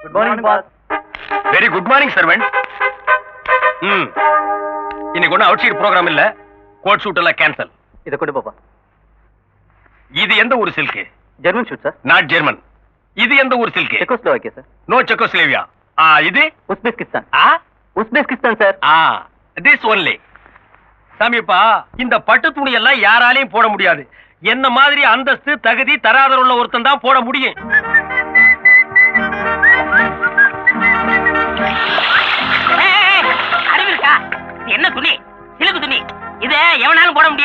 Good morning boss very good morning servant ம் இன்னைக்கு ஒன்றும் அவுட் சைட் ப்ரோக்ராம் இல்ல. கோட் ஷூட் எல்லாம் கேன்சல் இதை கொண்டு போப்பா. இது எந்த ஊர் silk German suit sir not German இது எந்த ஊர் silk Czechoslovakia sir no Czechoslovakia ஆ இது? உஸ்பெஸ்கிஸ்தான் ஆ? உஸ்பெஸ்கிஸ்தான் சார் ஆ திஸ் ஒன்லி சாமிப்பா இந்த பட்டு துணி எல்லாம் யாராலையும் போட முடியாது. என்ன மாதிரி அந்தஸ்து தகுதி தராதரம் உள்ள ஒருத்தன் தான் போட முடியும்.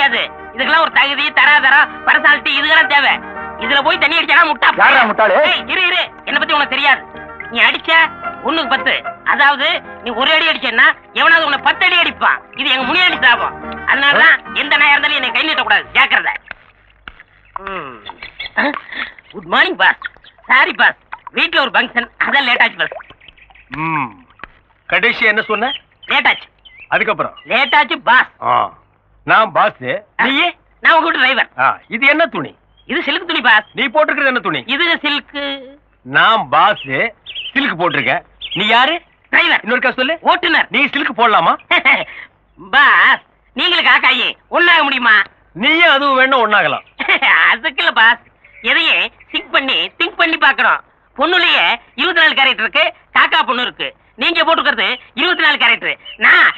முடியாது இதுக்கெல்லாம் ஒரு தகுதி தராதரம் பர்சனாலிட்டி இதுக்கெல்லாம் தேவை. இதுல போய் தண்ணி அடிச்சா முட்டா? யாரா முட்டாளு? இரு இரு. என்ன பத்தி உனக்கு தெரியாது. நீ அடிச்ச ஒண்ணுக்கு பத்து. அதாவது நீ ஒரு அடி அடிச்சேன்னா எவனாவது உன்னை பத்து அடி அடிப்பான். இது எங்க முனியாண்டி சாபம் அதனாலதான் எந்த நாயா இருந்தாலும் என்னை கை நீட்டக்கூடாது. ஜாக்கிரதை. Good morning boss sorry boss வீட்ல ஒரு ஃபங்க்ஷன் அதான் லேட் ஆச்சு பாஸ் கடைசி என்ன சொன்ன? லேட் ஆச்சு. அதுக்கப்புறம்? லேட் ஆச்சு பாஸ் ஆ. நான் பாஸ் நீயே? நான் உங்க டிரைவர் இது என்ன துணி? இது சில்க் துணி பாஸ் நீ போட்டிருக்கிறது என்ன துணி? இது சில்க் நான் பாஸ் சில்க் போட்டிருக்கேன். நீ யாரு? டிரைவர் இன்னொருக்கா சொல்லு. ஓட்டுநர். நீ சில்க் போடலாமா? பாஸ் நீங்களும் காக்காயி ஒண்ணாக முடியுமா? நீயும் அதுவும் வேணும் ஒண்ணாகலாம் அதுக்கு இல்ல பாஸ் எதையும் திங்க் பண்ணி திங்க் பண்ணி பாக்குறோம் பொண்ணுலயே இருபத்தி நாலு கேரக்டர் இருக்கு காக்கா பொண்ணு இருக்கு. நீங்க போட்டுக்கிறது இருபத்தி நாலு கேரக்டர் நான்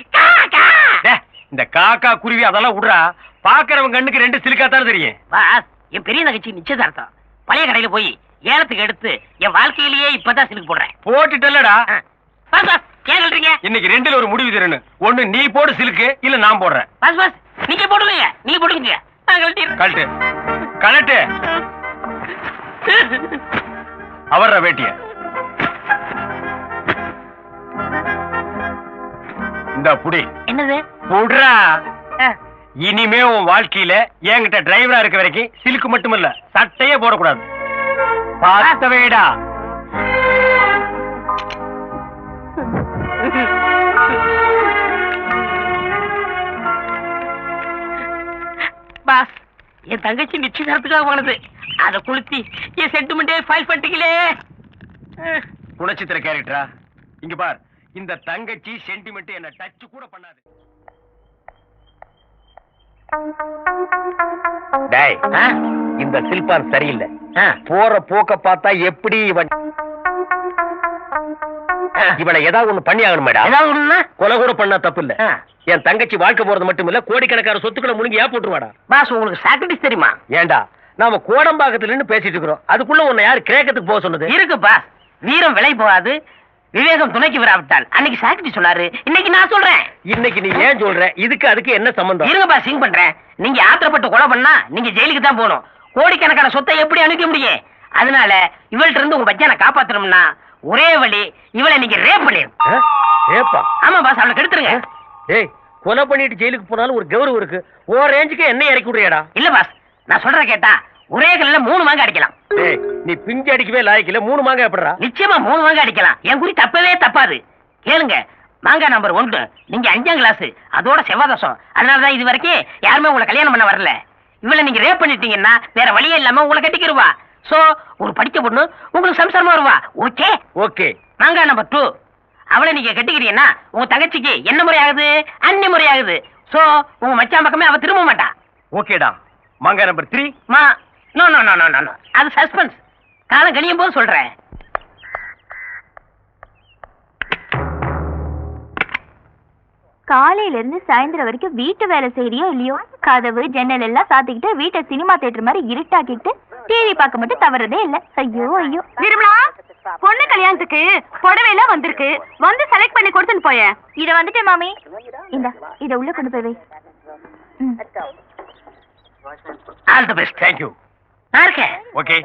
இந்த காக்கா குருவி அதெல்லாம் விடுறா பாக்குறவங்க கண்ணுக்கு ரெண்டு சிலுக்கா தானே தெரியும். பாஸ் என் பெரிய நகைச்சி நிச்சயதார்த்தம். பழைய கடையில போய் ஏலத்துக்கு எடுத்து என் வாழ்க்கையிலேயே இப்பதான் சிலுக்கு போடுறேன். போட்டுட்டல்லடா. பாஸ் பாஸ் சொல்றீங்க? இன்னைக்கு ரெண்டுல ஒரு முடிவு தரணும். ஒண்ணு நீ போடு சிலுக்கு இல்ல நான் போடுறேன். பாஸ் பாஸ் நீங்க போடுங்க நீங்க போடுங்க. கழட்டு. கழட்டு. அவர்ற வேட்டிய. இந்த புடி. என்னது? புடுறா. இனிமே உன் வாழ்க்கையில என்கிட்ட டிரைவரா இருக்க வரைக்கும் சிலுக்கு மட்டுமல்ல சட்டையே போடக்கூடாது. பார்த்தவேடா. பாஸ் என் தங்கச்சி நிச்சயதார்த்துக்காக போனது. அதை குளுத்தி என் சென்டிமெண்டே ஃபைல் பண்ணிட்டீங்களே. குணச்சித்திர கேரக்டரா இங்க பார் இந்த தங்கச்சி சென்டிமெண்ட் என்ன டச் கூட பண்ணாது. டேய்? இந்த சில்பான் சரியில்லை. போற போக்க பார்த்தா எப்படி இவன் இவனை ஏதாவது ஒண்ணு பண்ணி ஆகணும் மேடம் கொலை கூட பண்ணா தப்பு இல்ல. என் தங்கச்சி வாழ்க்கை போறது மட்டும் இல்ல கோடிக்கணக்கான சொத்துக்களை முழுங்கி ஏன் போட்டுருவாடா? பாஸ் உங்களுக்கு சாக்ரிட்டிஸ் தெரியுமா? ஏண்டா நாம கோடம்பாக்கத்துல நின்னு பேசிட்டு இருக்கிறோம். அதுக்குள்ள உன்னை யாரு கிரேக்கத்துக்கு போக சொன்னது? இருக்கு பாஸ். வீரம் விலை போகாது. விவேகம் துணைக்கு விராவிட்டால் அன்னைக்கு சாக்ரிட்டி சொன்னாரு. இன்னைக்கு நான் சொல்றேன். இன்னைக்கு நீ ஏன் சொல்ற? இதுக்கு அதுக்கு என்ன சம்பந்தம்? இருங்க பாஸ் சிங் பண்றேன். நீங்க ஆத்திரப்பட்டு கொலை பண்ணா நீங்க ஜெயிலுக்கு தான் போகணும். கோடிக்கணக்கான சொத்தை எப்படி அனுப்ப முடியும்? அதனால இவள்கிட்ட இருந்து உங்க பச்சானை காப்பாத்தணும்னா ஒரே வழி இவளை நீங்க ரேப் பண்ணிரு ஆ? ஏப்பா ஆமா பாஸ் அவளை கெடுத்துருங்க. ஏய் கொலை பண்ணிட்டு ஜெயிலுக்கு போனாலும் ஒரு கௌரவம் இருக்கு. ஓ ரேஞ்சுக்கு என்ன இறக்கி விடுறியாடா? இல்ல பாஸ் நான் சொல்ற கேட்டா ஒரே கல்ல மூணு மாங்க அடிக்கலாம். நீ பிஞ்சு அடிக்கவே லாய்க்கல மூணு மாங்க எப்படிடா? நிச்சயமா மூணு மாங்க அடிக்கலாம். என் குறி தப்பவே தப்பாது. கேளுங்க மாங்கா நம்பர் ஒன்று நீங்க அஞ்சாம் கிளாஸ் அதோட செவ்வாதசம் அதனாலதான் இது வரைக்கும் யாருமே உங்களை கல்யாணம் பண்ண வரல. இவளை நீங்க ரேப் பண்ணிட்டீங்கன்னா வேற வழியே இல்லாம உங்களை கட்டிக்கிருவா. சோ ஒரு படிச்ச பொண்ணு உங்களுக்கு சம்சாரமா வருவா. ஓகே ஓகே மாங்கா நம்பர் டூ அவளை நீங்க கட்டிக்கிறீங்கன்னா உங்க தங்கச்சிக்கு என்ன முறை ஆகுது? அன்னி முறை ஆகுது. சோ உங்க மச்சான் பக்கமே அவ திரும்ப மாட்டா. ஓகேடா மாங்க நம்பர் த்ரீ மா no no no no no அது சஸ்பென்ஸ் காலம் கழியும் போது சொல்றேன். காலையில இருந்து சாயந்தரம் வரைக்கும் வீட்டு வேலை செய்யறியோ இல்லையோ கதவு ஜன்னல் எல்லாம் சாத்திக்கிட்டு வீட்டை சினிமா தியேட்டர் மாதிரி இருட்டாக்கிட்டு டிவி பார்க்க மட்டும் தவறதே இல்ல. ஐயோ ஐயோ. நிர்மலா பொண்ணு கல்யாணத்துக்கு புடவை எல்லாம் வந்திருக்கு. வந்து செலக்ட் பண்ணி கொடுத்துன்னு போயேன். இத வந்துட்டேன் மாமி. இந்த இத உள்ள கொண்டு போய் வை. All the best thank you நான் இருக்கேன். ஓகே.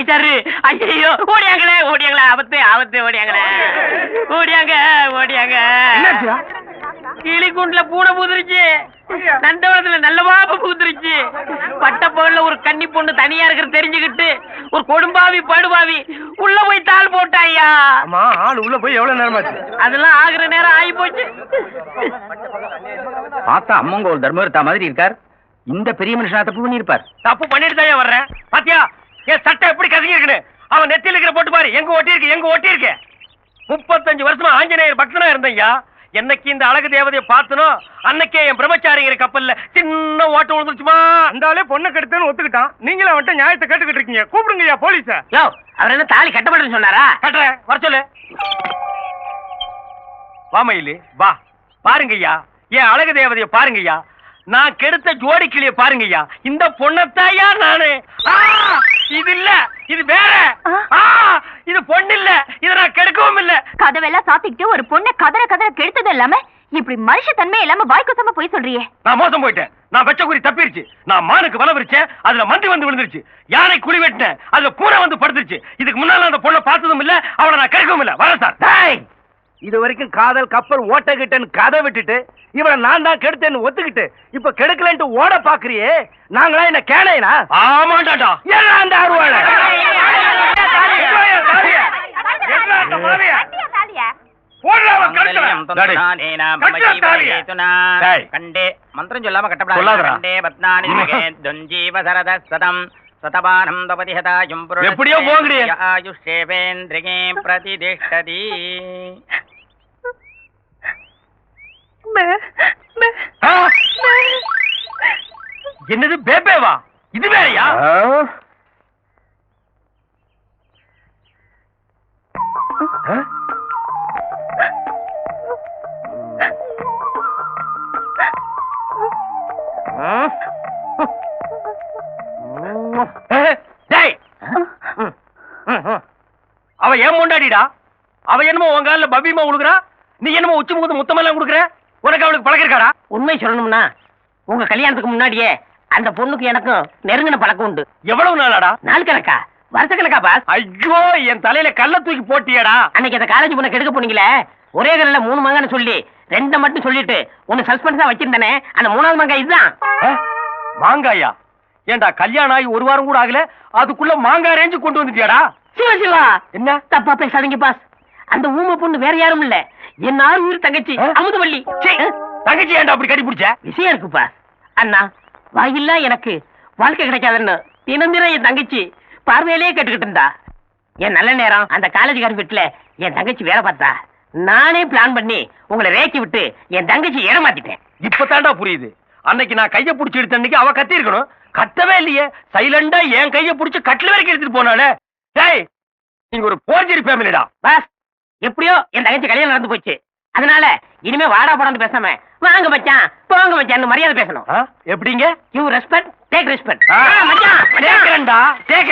பண்ணிட்டாரு ஐயோ ஓடியாங்களே ஓடியாங்களே. ஆபத்து ஆபத்து ஓடியாங்களே. ஓடியாங்க ஓடியாங்க. கிளிக்குண்டுல பூனை பூத்துருச்சு நந்தவனத்துல நல்ல பாப்ப பூத்துருச்சு பட்ட பகல்ல ஒரு கன்னி பொண்ணு தனியா இருக்கிறது தெரிஞ்சுக்கிட்டு ஒரு கொடும்பாவி படுபாவி உள்ள போய் தாள் போட்டாய்யா. ஆமா ஆள் உள்ள போய் எவ்வளவு நேரமாச்சு? அதெல்லாம் ஆகுற நேரம் ஆகி போச்சு பார்த்தா அம்மங்கோல் தர்மவர்த்தா மாதிரி இருக்கார். இந்த பெரிய மனுஷனா தப்பு பண்ணியிருப்பார். தப்பு பண்ணிட்டு தான் வர்றேன் பாத்தியா? என் சட்டை எப்படி கசங்கி இருக்குன்னு? அவன் நெத்தியில இருக்கிற போட்டு பாரு. எங்க ஒட்டி இருக்கு? எங்க ஒட்டி இருக்கு? முப்பத்தஞ்சு வருஷமா ஆஞ்சநேயர் பக்தனா இருந்தையா என்னைக்கு இந்த அழகு தேவதையை பார்த்தனோ அன்னைக்கே என் பிரம்மச்சாரிங்கிற கப்பல்ல சின்ன ஓட்டம் விழுந்துருச்சுமா அந்த ஆளே பொண்ணை கெடுத்தேன்னு ஒத்துக்கிட்டான். நீங்களும் அவன்கிட்ட நியாயத்தை கேட்டுக்கிட்டு இருக்கீங்க. கூப்பிடுங்கய்யா போலீஸ. யோ அவர் என்ன தாலி கட்டப்பட்டு சொன்னாரா? கட்டுறேன். வர சொல்லு. வா மயிலு. வா. பாருங்கய்யா. என் அழகு தேவதைய பாருங்கய்யா. நான் கெடுத்த ஜோடி கிளிய பாருங்கய்யா. இந்த பொண்ணத்தாயா நானு. ஆ, இது இல்ல இது வேற. ஆ, இது பொண்ணு இல்ல இத நான் கெடுக்கவும் இல்ல. கதவெல்லாம் சாத்திக்கிட்டு ஒரு பொண்ணை கதற கதற கெடுத்தது இல்லாம இப்படி மனுஷ தன்மை இல்லாம வாய்க்குசமா போய் சொல்றியே. நான் மோசம் போயிட்டேன். நான் வெச்ச குறி தப்பிருச்சு. நான் மானுக்கு வலை விரிச்சேன். அதுல மந்தி வந்து விழுந்துருச்சு. யானை குழி வெட்டினேன். அதுல பூனை வந்து படுத்துருச்சு. இதுக்கு முன்னால அந்த பொண்ணை பார்த்ததும் இல்ல அவளை நான் கெடுக்கவும் இல்ல. வரேன் சார். இது வரைக்கும் காதல் கப்பல் ஓட்டகிட்டேன்னு கதை விட்டுட்டு இவனை நான் தான் கெடுத்தேன்னு ஒத்துக்கிட்டு இப்ப கெடுக்கலன்ட்டு ஓட பாக்குறியே நாங்களா என்ன கேளையனா ஆமாண்டாடா ஏன் அந்த அருவாளை. கண்டே மந்திரம் சொல்லாம சொல்லாதடா. கண்டே பத்னானி துஞ்சீவ சரத சதம் சதபானம் தபதிஹதாயும் எப்படியோ போங்கடி. ஆயுஷேவேந்திரிகே பிரதிதிஷ்டதி? என்னது பேபேவா இது வேறயா? அவ ஏன் முண்டாடிடா? அவ என்னமோ உன் கால்ல பபிமா உழுகுறா? நீ என்னமோ உச்சி முகத்து முத்தமெல்லாம் கொடுக்குற? உனக்கு அவளுக்கு பழகிருக்காடா? உண்மை சொல்லணும்னா உங்க கல்யாணத்துக்கு முன்னாடியே அந்த பொண்ணுக்கு எனக்கும் நெருங்கின பழக்கம் உண்டு. எவ்வளவு நாளாடா? நாள் கணக்கா? வருஷ கணக்கா பாஸ். ஐயோ என் தலையில கல்ல தூக்கி போட்டியடா. அன்னைக்கு அந்த காலேஜ் பொண்ணை கெடுக்க போனீங்களே? ஒரே கல்ல மூணு மங்கன்னு சொல்லி ரெண்டை மட்டும் சொல்லிட்டு ஒன்னு சஸ்பென்ஸா வச்சிருந்தானே அந்த மூணாவது மங்க இதுதான்? மாங்காயா? ஏன்டா கல்யாணம் ஆகி ஒரு வாரம் கூட ஆகல அதுக்குள்ள மாங்காய் ரேஞ்சு கொண்டு வந்துட்டியாடா? சிவா சிவா. என்ன? தப்பா பேசாதீங்க பாஸ். அந்த ஊமை பொண்ணு வேற யாரும் இல்ல. என் ஆறு உயிர் தங்கச்சி? அமுதவள்ளி. தங்கச்சி ஏன்டா அப்படி கட்டி பிடிச்ச விஷயம் இருக்கு பாஸ் அண்ணா வாயில்லா எனக்கு. வாழ்க்கை கிடைக்காதுன்னு தினம் தினம் என் தங்கச்சி பார்வையிலேயே கேட்டுக்கிட்டு இருந்தா. என் நல்ல நேரம் அந்த காலேஜ்கார வீட்டுல என் தங்கச்சி வேலை பார்த்தா. நானே பிளான் பண்ணி உங்களை ரேக்கி விட்டு என் தங்கச்சி ஏமாத்திட்டேன். இப்பதான்டா புரியுது. அன்னைக்கு நான் கைய புடிச்சு எடுத்த அன்னைக்கு அவ கத்தி இருக்கணும் கத்தவே இல்லையே. சைலண்டா என் கைய புடிச்சு கட்டில வரைக்கும் எடுத்துட்டு போனாலே டேய் நீங்க ஒரு போர்ஜரி ஃபேமிலிடா பாஸ் எப்படியோ என் தங்கச்சி கல்யாணம் நடந்து போச்சு. அதனால இனிமே வாடா போடான்னு பேசாம வாங்க மச்சான் போங்க மச்சான் மரியாதை பேசணும். எப்படிங்க? யூ ரெஸ்பெக்ட் டேக் ரெஸ்பெக்ட் மச்சான் கேக்குறேன்